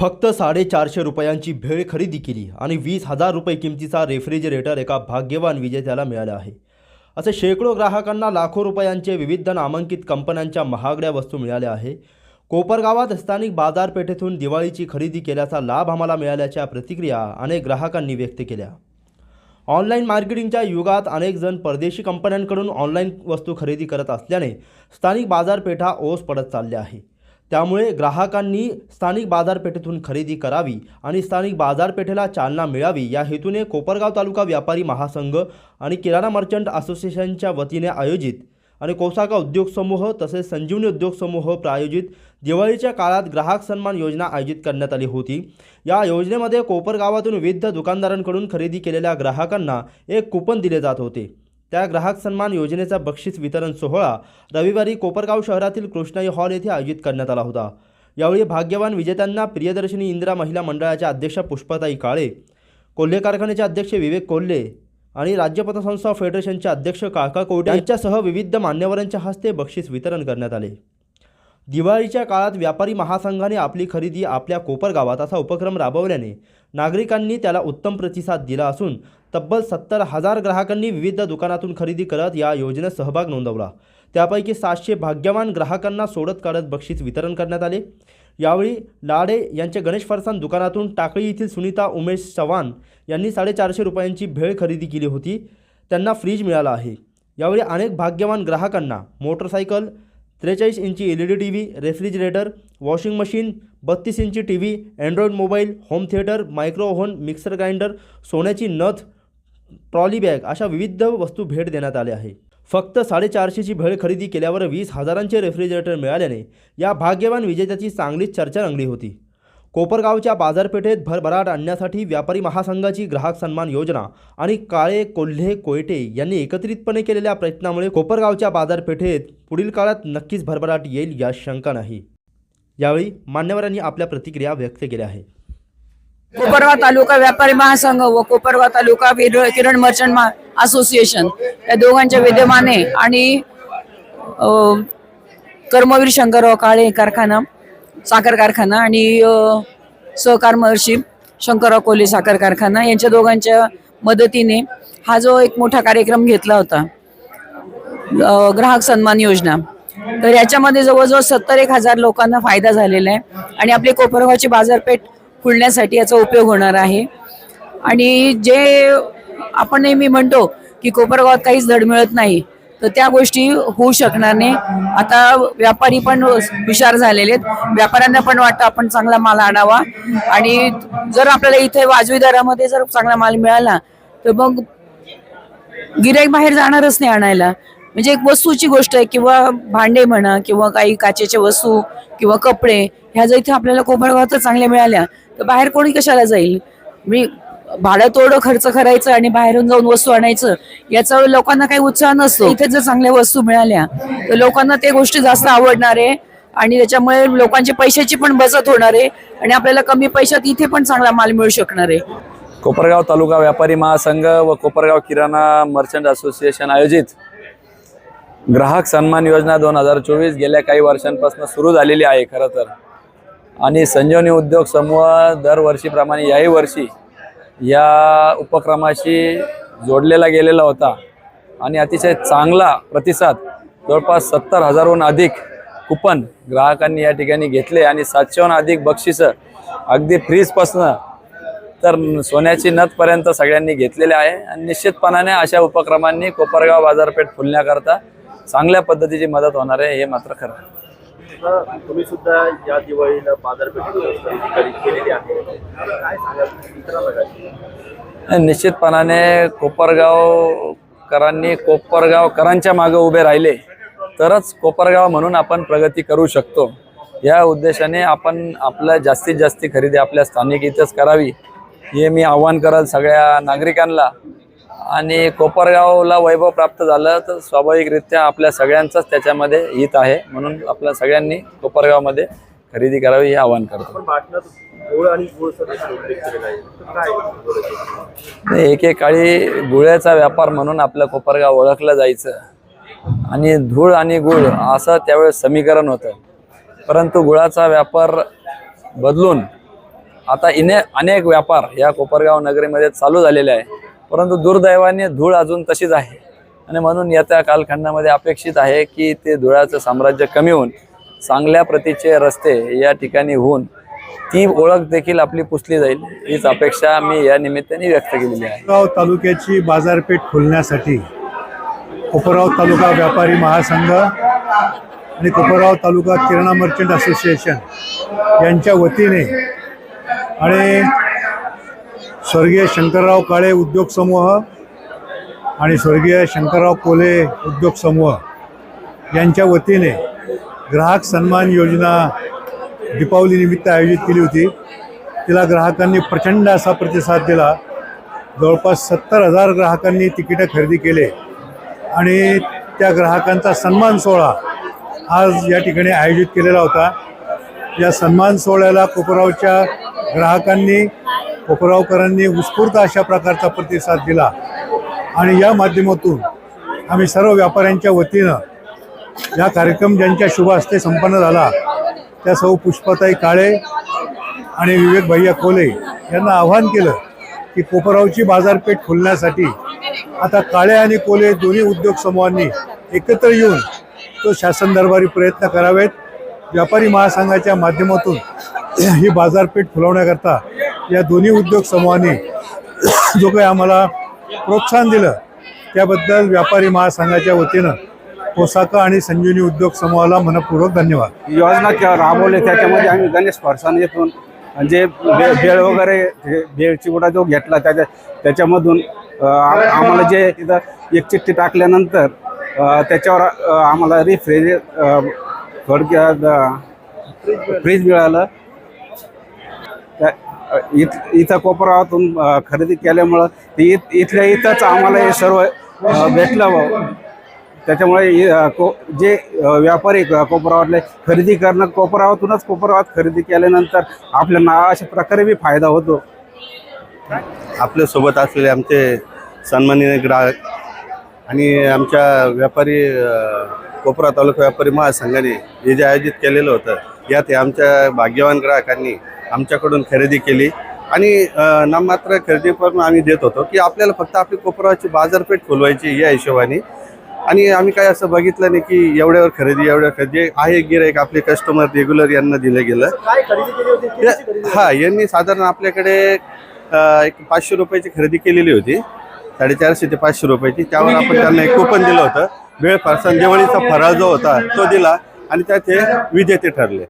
फक्त साडेचारशे रुपयांची भेळ खरेदी केली आणि वीस हजार रुपये किमतीचा रेफ्रिजरेटर एका भाग्यवान विजेत्याला मिळाला आहे. असे शेकडो ग्राहकांना लाखो रुपयांचे विविध नामांकित कंपन्यांच्या महागड्या वस्तू मिळाल्या आहे. कोपरगावात स्थानिक बाजारपेठेतून दिवाळीची खरेदी केल्याचा लाभ आम्हाला मिळाल्याच्या प्रतिक्रिया अनेक ग्राहकांनी व्यक्त केल्या. ऑनलाईन मार्केटिंगच्या युगात अनेक जण परदेशी कंपन्यांकडून ऑनलाईन वस्तू खरेदी करत असल्याने स्थानिक बाजारपेठा ओस पडत चालल्या आहे. त्यामुळे ग्राहकांनी स्थानिक बाजारपेठेतून खरेदी करावी आणि स्थानिक बाजारपेठेला चालना मिळावी या हेतूने कोपरगाव तालुका व्यापारी महासंघ आणि किराणा मर्चंट असोसिएशनच्या वतीने आयोजित आणि कोसाका उद्योग समूह तसेच संजीवनी उद्योग समूह प्रायोजित दिवाळीच्या काळात ग्राहक सन्मान योजना आयोजित करण्यात आली होती. या योजनेमध्ये कोपरगावातून विविध दुकानदारांकडून खरेदी केलेल्या ग्राहकांना एक कुपन दिले जात होते. त्या ग्राहक सन्मान योजनेचा बक्षीस वितरण सोहळा रविवारी कोपरगाव शहरातील कृष्णाई हॉल येथे आयोजित करण्यात आला होता. यावेळी भाग्यवान विजेत्यांना प्रियदर्शनी इंदिरा महिला मंडळाच्या अध्यक्षा पुष्पाताई काळे कोल्हे कारखान्याचे अध्यक्ष विवेक कोल्हे आणि राज्य पतसंस्था फेडरेशनचे अध्यक्ष काका कोटे यांच्यासह विविध मान्यवरांच्या हस्ते बक्षीस वितरण करण्यात आले. दिवाळीच्या काळात व्यापारी महासंघाने आपली खरेदी आपल्या कोपरगावात असा उपक्रम राबवल्याने नागरिकांनी त्याला उत्तम प्रतिसाद दिला असून तब्बल सत्तर हजार ग्राहकांनी विविध दुकानातून खरेदी करत या योजनेत सहभाग नोंदवला. त्यापैकी सातशे भाग्यवान ग्राहकांना सोडत काढत बक्षीस वितरण करण्यात आले. यावेळी लाडे यांच्या गणेश फरसान दुकानातून टाकळी येथील सुनीता उमेश चव्हाण यांनी साडेचारशे रुपयांची भेळ खरेदी केली होती. त्यांना फ्रीज मिळाला आहे. यावेळी अनेक भाग्यवान ग्राहकांना मोटरसायकल त्रेचाळीस इंची L E D T V refrigerator washing machine बत्तीस इंची T V android mobile home theatre micro oven mixer grinder सोन्याची नथ ट्रॉली बॅग अशा विविध वस्तू भेट देण्यात आल्या आहे फक्त साडेचारशेची भेळ खरेदी केल्यावर वीस हजारांचे रेफ्रिजरेटर मिळाल्याने या भाग्यवान विजेत्याची चांगलीच चर्चा रंगली होती. कोपरगावच्या बाजारपेठेत भरभराट आणण्यासाठी व्यापारी महासंघाची ग्राहक सन्मान योजना आणि काळे कोल्हे कोयटे यांनी एकत्रितपणे केलेल्या प्रयत्नामुळे कोपरगावच्या बाजारपेठेत पुढील काळात नक्कीच भरभराट येईल या शंका नाही. यावेळी मान्यवरांनी आपल्या प्रतिक्रिया व्यक्त केल्या आहेत. कोपरगाव तालुका व्यापारी महासंघ व कोपरगाव तालुका किरण मर्चंट असोसिएशन या दोघांच्या विद्यमाने आणि कर्मवीर शंकरराव काळे कारखाना साखर कारखाना आणि अ, सहकार महर्षी शंकरराव कोल्हे साखर कारखाना यांच्या दोघांच्या मदतीने हा जो एक मोठा कार्यक्रम घेतला होता ग्राहक सन्मान योजना. तर याच्यामध्ये जवळजवळ सत्तर एक हजार लोकांना फायदा झालेला आहे. आणि आपली कोपरगावची बाजारपेठ खुलण्यासाठी याचा उपयोग होणार आहे. आणि जे आपण नेहमी म्हणतो की कोपरगावात काहीच धड मिळत नाही तर त्या गोष्टी होऊ शकणार नाही. आता व्यापारी पण हुशार झालेले आहेत. व्यापाऱ्यांना पण वाटतं आपण चांगला माल आणावा. आणि जर आपल्याला इथे वाजवी दरामध्ये जर चांगला माल मिळाला तर मग गिराईक बाहेर जाणारच नाही आणायला. म्हणजे एक वस्तूची गोष्ट आहे किंवा भांडे म्हणा किंवा काही काचेच्या वस्तू किंवा कपडे ह्या जर इथे आपल्याला कोपरगावात चांगल्या मिळाल्या तर बाहेर कोणी कशाला जाईल? मी भाडं तोडं खर्च करायचं आणि बाहेरून जाऊन वस्तू आणायचं याचा लोकांना काही उत्साह नसतो. इथे जर चांगल्या वस्तू मिळाल्या तर लोकांना ते गोष्टी जास्त आवडणार आहे आणि त्याच्यामुळे लोकांची पैशाची पण बचत होणार आहे आणि आपल्याला कमी पैशात इथे पण चांगला माल मिळू शकणार आहे. कोपरगाव तालुका व्यापारी महासंघ व कोपरगाव किराणा मर्चंट असोसिएशन आयोजित ग्राहक सन्मान योजना दोन हजार चोवीस गेल्या काही वर्षांपासून सुरू झालेली आहे खरं तर. आणि संजीवनी उद्योग समूह दरवर्षीप्रमाणे याही वर्षी या उपक्रमाशी जोडलेला गेलेला होता. आणि अतिशय चांगला प्रतिसाद जवळपास सत्तर हजारहून अधिक कुपन ग्राहकांनी या ठिकाणी घेतले आणि सातशेहून अधिक बक्षिसं अगदी फ्रीजपासनं तर सोन्याची नथपर्यंत सगळ्यांनी घेतलेले आहे. आणि निश्चितपणाने अशा उपक्रमांनी कोपरगाव बाजारपेठ फुलण्याकरता चांगल्या पद्धतीची मदत होणार आहे हे मात्र खरं आहे. तुम्ही सुद्धा या दिवाळीला बाजारपेठेत निश्चितपणाने कोपरगावकरांनी कोपरगावकरांच्या मागे उभे राहिले तरच कोपरगाव म्हणून आपण प्रगती करू शकतो. या उद्देशाने आपण आपल्या जास्तीत जास्त खरेदी आपल्या स्थानिक इथंच करावी हे मी आव्हान कराल सगळ्या नागरिकांना. आणि कोपरगावला वैभव प्राप्त झालं तर स्वाभाविकरित्या आपल्या सगळ्यांचंच त्याच्यामध्ये हित आहे. म्हणून आपल्या सगळ्यांनी कोपरगावमध्ये खरेदी करावी हे आवाहन करतो? नाही, एकेकाळी गुळ्याचा व्यापार म्हणून आपलं कोपरगाव ओळखलं जायचं. आणि धूळ आणि गुळ असं त्यावेळेस समीकरण होतं. परंतु गुळाचा व्यापार बदलून आता इने अनेक व्यापार या कोपरगाव नगरीमध्ये चालू झालेले आहे. परंतु दुर्दैवाने धूळ अजून तशीच आहे. आणि म्हणून येत्या कालखंडामध्ये अपेक्षित आहे की ते धुळाचं साम्राज्य कमी होऊन चांगल्या प्रतीचे रस्ते या ठिकाणी होऊन ती ओळख देखील आपली पुसली जाईल हीच अपेक्षा मी या निमित्ताने व्यक्त केलेली आहे. उपराव तालुक्याची बाजारपेठ खोलण्यासाठी कोपरगाव तालुका व्यापारी महासंघ आणि कोपरगाव तालुका किराणा मर्चंट असोसिएशन यांच्या वतीने आणि स्वर्गीय शंकरराव काळे उद्योग समूह आणि स्वर्गीय शंकरराव कोले उद्योग समूह यांच्या वतीने ग्राहक सन्मान योजना दीपावलीनिमित्त आयोजित केली होती. तिला ग्राहकांनी प्रचंड असा प्रतिसाद दिला. जवळपास सत्तर हजार ग्राहकांनी तिकीटं खरेदी केले आणि त्या ग्राहकांचा सन्मान सोहळा आज या ठिकाणी आयोजित केलेला होता. या सन्मान सोहळ्याला कोपरावच्या ग्राहकांनी कोपरावकरांनी उत्स्फूर्त अशा प्रकारचा प्रतिसाद दिला. आणि या माध्यमातून आम्ही सर्व व्यापाऱ्यांच्या वतीनं या कार्यक्रम ज्यांच्या शुभ हस्ते संपन्न झाला त्या सौ पुष्पाताई काळे आणि विवेक भैया कोले यांना आव्हान केलं की कोपरावची बाजारपेठ खोलण्यासाठी आता काळे आणि कोले दोन्ही उद्योग समूहांनी एकत्र येऊन तो शासन दरबारी प्रयत्न करावेत. व्यापारी महासंघाच्या माध्यमातून ही बाजारपेठ फुलवण्याकरता या दोन्ही उद्योग समूहांनी जो काही आम्हाला प्रोत्साहन दिलं त्याबद्दल व्यापारी महासंघाच्या वतीनं पोसाका आणि संजीवनी उद्योग समूहाला मनपूर्वक धन्यवाद. योजना किंवा राबवले त्याच्यामध्ये आम्ही गणेश फरसान येथून जे बे बेळ वगैरे जे चिवडा जो घेतला त्याच्या त्याच्यामधून आम्हाला जे तिथं एक चिठ्ठी टाकल्यानंतर त्याच्यावर आम्हाला रिफ्रिज थोडक्यात फ्रीज मिळालं. त्या- इथ इथं कोपरावातून खरेदी केल्यामुळं ते इथ इथल्या इथंच आम्हाला हे सर्व भेटलं त्याच्यामुळे को जे व्यापारी कोपरावातले खरेदी करणं कोपरावातूनच कोपरावात खरेदी केल्यानंतर आपल्याला अशा प्रकारे बी फायदा होतो. आपल्यासोबत असलेले आमचे सन्माननीय ग्राहक आणि आमच्या व्यापारी कोपरा तालुका व्यापारी महासंघाने हे जे आयोजित केलेलं होतं यात हे आमच्या भाग्यवान ग्राहकांनी आमच्याकडून खरेदी केली. आणि नाममात्र खरेदी पण आम्ही देत होतो की आपल्याला फक्त आपली कोपराची बाजारपेठ खोलवायची या हिशोबाने. आणि आम्ही काय असं बघितलं नाही की एवढ्यावर खरेदी एवढ्यावर खरेदी. आहे गिराईक आपले कस्टमर रेग्युलर यांना दिलं गेलं. हा यांनी साधारण आपल्याकडे एक पाचशे रुपयाची खरेदी केलेली होती. साडेचारशे ते पाचशे रुपयाची. त्यावर आपण त्यांना एक कुपन दिलं होतं. वेळ फरसान दिवाळीचा फराळ जो होता तो दिला. आणि त्यात हे विजेते ठरले.